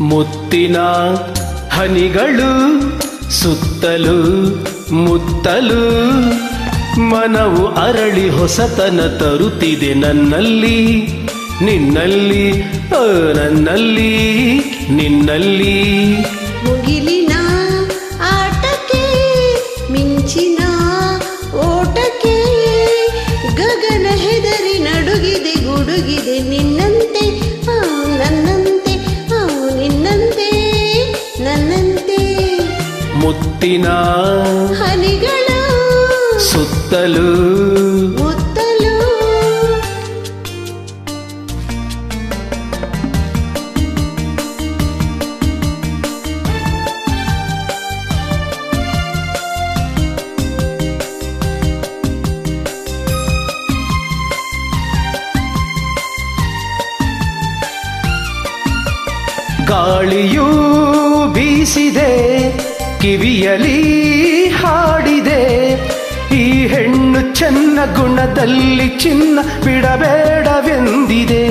ಮುತ್ತಿನ ಹನಿಗಳು ಸುತ್ತಲೂ ಮುತ್ತಲು ಮನವು ಅರಳಿ ಹೊಸತನ ತರುತ್ತಿದೆ ನನ್ನಲ್ಲಿ. ನಿನ್ನಲ್ಲಿ ನನ್ನಲ್ಲಿ ನಿನ್ನಲ್ಲಿ. ಮುತ್ತಿನ ಹನಿಗಳು. ಸುತ್ತಲೂ ಮುತ್ತಲು. ಗಾಳಿಯೂ ಬೀಸಿದೆ. ಕಿವಿಯಲಿ ಹಾಡಿದೆ ಈ ಹೆಣ್ಣು ಚೆನ್ನ ಗುಣದಲ್ಲಿ ಚಿನ್ನ ಬಿಡಬೇಡವೆಂದಿದೆ.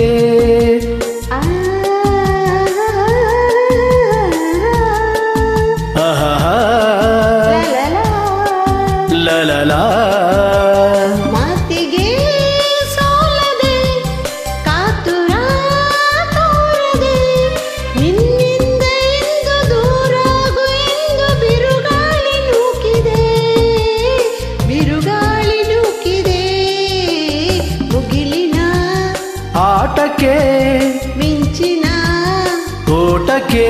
ಆಟಕ್ಕೆ ಮಿಂಚಿನ ಓಟಕ್ಕೆ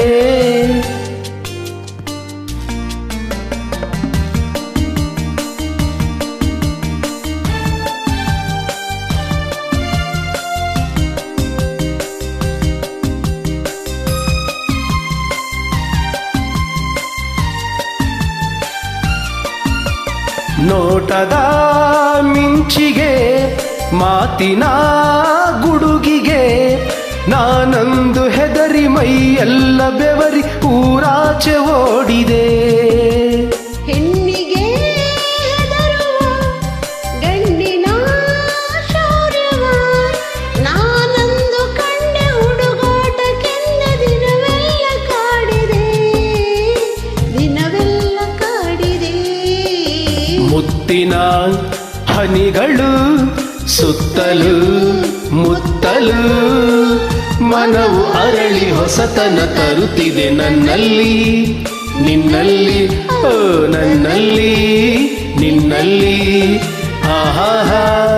ನೋಟದ ಮಿಂಚಿಗೆ ಮಾತಿನ ಗುಡುಗಿಗೆ ನಾನಂದು ಹೆದರಿ ಮೈಯೆಲ್ಲ ಬೆವರಿ ಊರಾಚೆ ಓಡಿದೆ. ಹೆಣ್ಣಿಗೆ ಗಂಡಿನ ನಾನಂದು ಕಂಡೆ ಹುಡುಗಾಟಕ್ಕೆಂದ ದಿನವೆಲ್ಲ ಕಾಡಿದೆ. ದಿನವೆಲ್ಲ ಕಾಡಿದೆ. ಮುತ್ತಿನ ಹನಿಗಳು ಸುತ್ತಲೂ ಮುತ್ತಲು ಮನವು ಅರಳಿ ಹೊಸತನ ತರುತ್ತಿದೆ ನನ್ನಲ್ಲಿ. ನಿನ್ನಲ್ಲಿ ಓ ನನ್ನಲ್ಲಿ ನಿನ್ನಲ್ಲಿ. ಆಹಾ